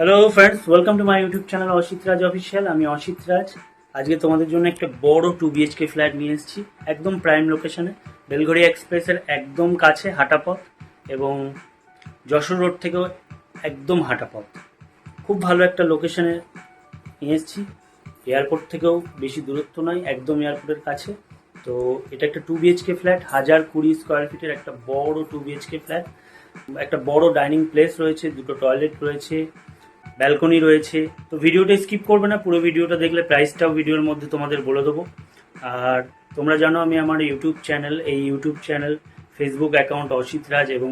Hello friends welcome to my YouTube channel Asit Raj official আমি অসিত রাজ। আজকে তোমাদের জন্য একটা বড় টু বিএইচকে ফ্ল্যাট নিয়ে এসেছি, একদম প্রাইম লোকেশনে বেলঘড়ি এক্সপ্রেসের একদম কাছে হাঁটা পথ এবং যশোর রোড থেকেও একদম হাঁটা পথ খুব ভালো একটা লোকেশনে নিয়ে এসেছি। এয়ারপোর্ট থেকেও বেশি দূরত্ব নয়, একদম এয়ারপোর্টের কাছে। তো এটা একটা টু বিএইচকে ফ্ল্যাট হাজার কুড়ি স্কোয়ার ফিটের একটা বড় টু বিএইচকে ফ্ল্যাট একটা বড় ডাইনিং প্লেস রয়েছে, দুটো টয়লেট রয়েছে ব্যালকনি রয়েছে। তো ভিডিওটা স্কিপ করবে না, পুরো ভিডিওটা দেখলে প্রাইসটাও ভিডিওর মধ্যে তোমাদের বলে দেবো। আর তোমরা জানো আমি আমার ইউটিউব চ্যানেল এই YouTube channel Facebook account Asit Raj এবং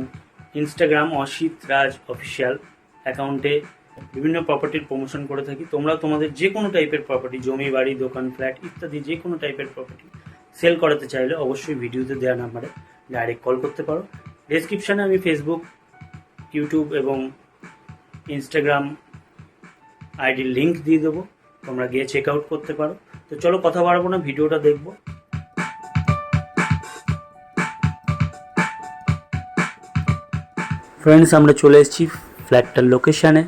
ইনস্টাগ্রাম অসিত রাজ অফিসিয়াল অ্যাকাউন্টে বিভিন্ন প্রপার্টির প্রমোশন করে থাকি। তোমরা তোমাদের যে কোনো টাইপের প্রপার্টি জমি, বাড়ি, দোকান ফ্ল্যাট ইত্যাদি যে কোনো টাইপের প্রপার্টি সেল করাতে চাইলে অবশ্যই ভিডিওতে দেওয়া নাম্বারে ডাইরেক্ট কল করতে পারো। ডেসক্রিপশানে আমি ফেসবুক ইউটিউব এবং ইনস্টাগ্রাম আইডির লিংক দিয়ে দেবো, তোমরা গিয়ে চেক আউট করতে পারো। তো চলো কথা বাড়াবো না, ভিডিওটা দেখব। ফ্রেন্ডস আমরা চলে এসেছি ফ্ল্যাটটার লোকেশানে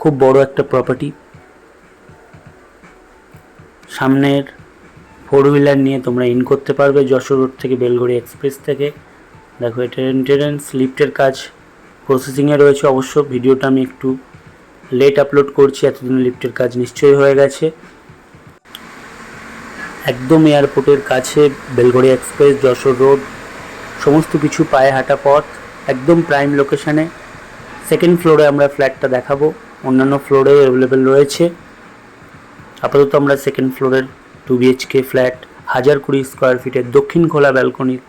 খুব বড় একটা প্রপার্টি সামনের ফোর হুইলার নিয়ে তোমরা ইন করতে পারবে, যশোর রোড থেকে বেলগড়ি এক্সপ্রেস থেকে। দেখো, এটা এন্ট্রেন্স লিফটের কাজ। প্রসেসিংয়ে রয়েছে। অবশ্য ভিডিওটা আমি একটু লেট আপলোড করছি, এতদিন লিফটের কাজ নিশ্চয়ই হয়ে গেছে। একদম এয়ারপোর্টের কাছে বেলগড়ি এক্সপ্রেস যশোর রোড সমস্ত কিছু পায়ে হাঁটা পথ, একদম প্রাইম লোকেশানে সেকেন্ড ফ্লোরে আমরা ফ্ল্যাটটা দেখাবো। অন্যান্য ফ্লোরেও অ্যাভেলেবেল রয়েছে। আপাতত আমরা সেকেন্ড ফ্লোরের টু বিএইচকে ফ্ল্যাট হাজার কুড়ি স্কোয়ার ফিটের দক্ষিণ খোলা ব্যালকনির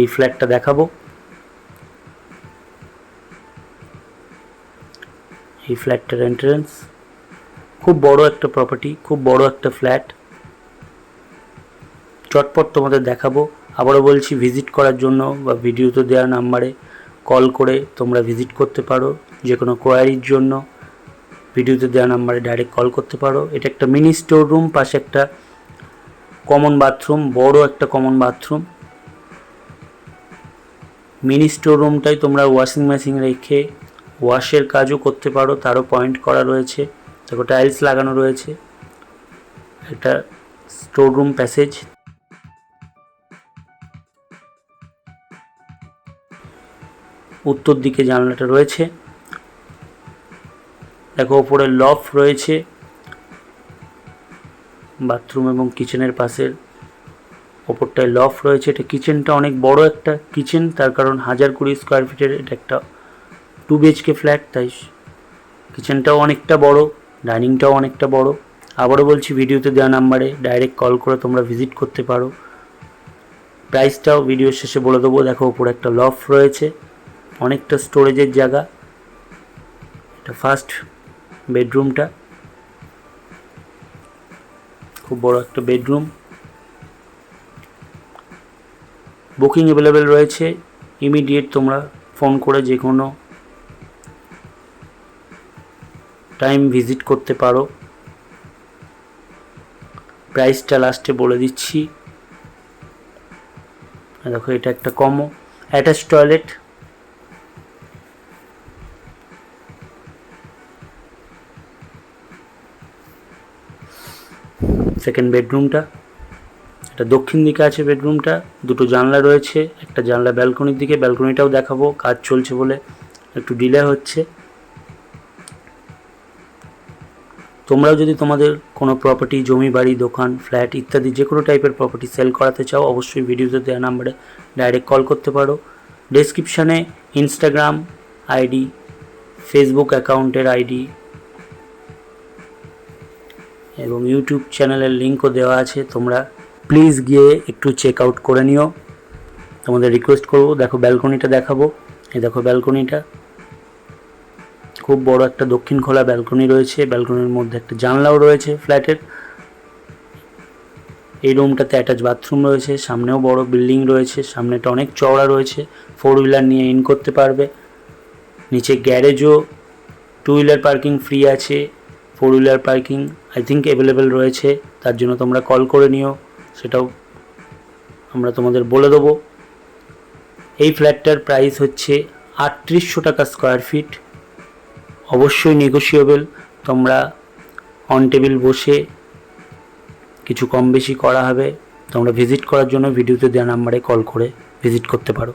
এই ফ্ল্যাটটা দেখাবো। এই ফ্ল্যাটটার এন্ট্রেন্স খুব বড় একটা প্রপার্টি খুব বড় একটা ফ্ল্যাট চটপট তোমাদের দেখাবো। আবারও বলছি ভিজিট করার জন্য বা ভিডিওতে দেওয়া নাম্বারে কল করে তোমরা ভিজিট করতে পারো। যে কোনো কোয়ারির জন্য ভিডিওতে দেওয়া নাম্বারে ডাইরেক্ট কল করতে পারো। এটা একটা মিনি স্টোর রুম পাশে একটা কমন বাথরুম বড় একটা কমন বাথরুম মিনি স্টোর রুমটাই তোমরা ওয়াশিং মেশিন রেখে ওয়াশের কাজও করতে পারো, তারও পয়েন্ট করা রয়েছে, তারপর টাইলস লাগানো রয়েছে, একটা স্টোর রুম প্যাসেজ উত্তর দিকে জানলাটা রয়েছে, দেখো ওপরে লফ রয়েছে বাথরুম এবং কিচেনের পাশের ওপরটায় লফ রয়েছে, এটা কিচেনটা অনেক বড় একটা কিচেন তার কারণ হাজার কুড়ি স্কোয়ার ফিটের এটা একটা টু বিএইচকে ফ্ল্যাট তাই কিচেনটাও অনেকটা বড় ডাইনিংটাও অনেকটা বড়। আবারও বলছি ভিডিওতে দেওয়া নাম্বারে ডাইরেক্ট কল করে তোমরা ভিজিট করতে পারো। প্রাইসটাও ভিডিও শেষে বলে দেবো, দেখো ওপরে একটা লফ রয়েছে। অনেকটা স্টোরেজের জায়গা। এটা ফার্স্ট বেডরুমটা খুব বড় একটা বেডরুম বুকিং অ্যাভেলেবেল রয়েছে। ইমিডিয়েট তোমরা ফোন করে যে কোনো টাইম ভিজিট করতে পারো। প্রাইসটা লাস্টে বলে দিচ্ছি। দেখো এটা একটা কমো অ্যাটাচ টয়লেট সেকেন্ড বেডরুমটা এটা দক্ষিণ দিকে আছে বেডরুমটা দুটো জানলা রয়েছে, একটা জানলা ব্যালকনির দিকে। ব্যালকনিটাও দেখাবো, কাজ চলছে বলে একটু ডিলে হচ্ছে। তোমরাও যদি তোমাদের কোনো প্রপার্টি জমি, বাড়ি, দোকান ফ্ল্যাট ইত্যাদি যে কোনো টাইপের প্রপার্টি সেল করাতে চাও, অবশ্যই ভিডিওতে দেওয়া নাম্বারে ডাইরেক্ট কল করতে পারো। ডেসক্রিপশানে ইনস্টাগ্রাম আইডি ফেসবুক অ্যাকাউন্টের আইডি এবং ইউটিউব চ্যানেলের লিঙ্কও দেওয়া আছে। তোমরা প্লিজ গিয়ে একটু চেক আউট করে নিও। তোমাদের রিকোয়েস্ট করব, দেখো ব্যালকনিটা দেখাবো। এই দেখো ব্যালকনিটা খুব বড় একটা দক্ষিণ খোলা ব্যালকনি রয়েছে। ব্যালকনির মধ্যে একটা জানলাও রয়েছে ফ্ল্যাটের এই রুমটাতে অ্যাটাচ বাথরুম রয়েছে। সামনেও বড় বিল্ডিং রয়েছে। সামনেটা অনেক চওড়া রয়েছে। ফোর হুইলার নিয়ে ইন করতে পারবে। নিচে গ্যারেজও টু হুইলার পার্কিং ফ্রি আছে। Four wheeler parking I think available রয়েছে। তার জন্য তোমরা কল করে নিও। সেটাও আমরা তোমাদের বলে দেবো। এই ফ্ল্যাটটার প্রাইস হচ্ছে আটত্রিশশো টাকা স্কোয়ার ফিট অবশ্যই নেগোসিয়েবল তোমরা অন টেবিল বসে কিছু কম বেশি করা হবে। তোমরা ভিজিট করার জন্য ভিডিওতে দেওয়া নাম্বারে কল করে ভিজিট করতে পারো।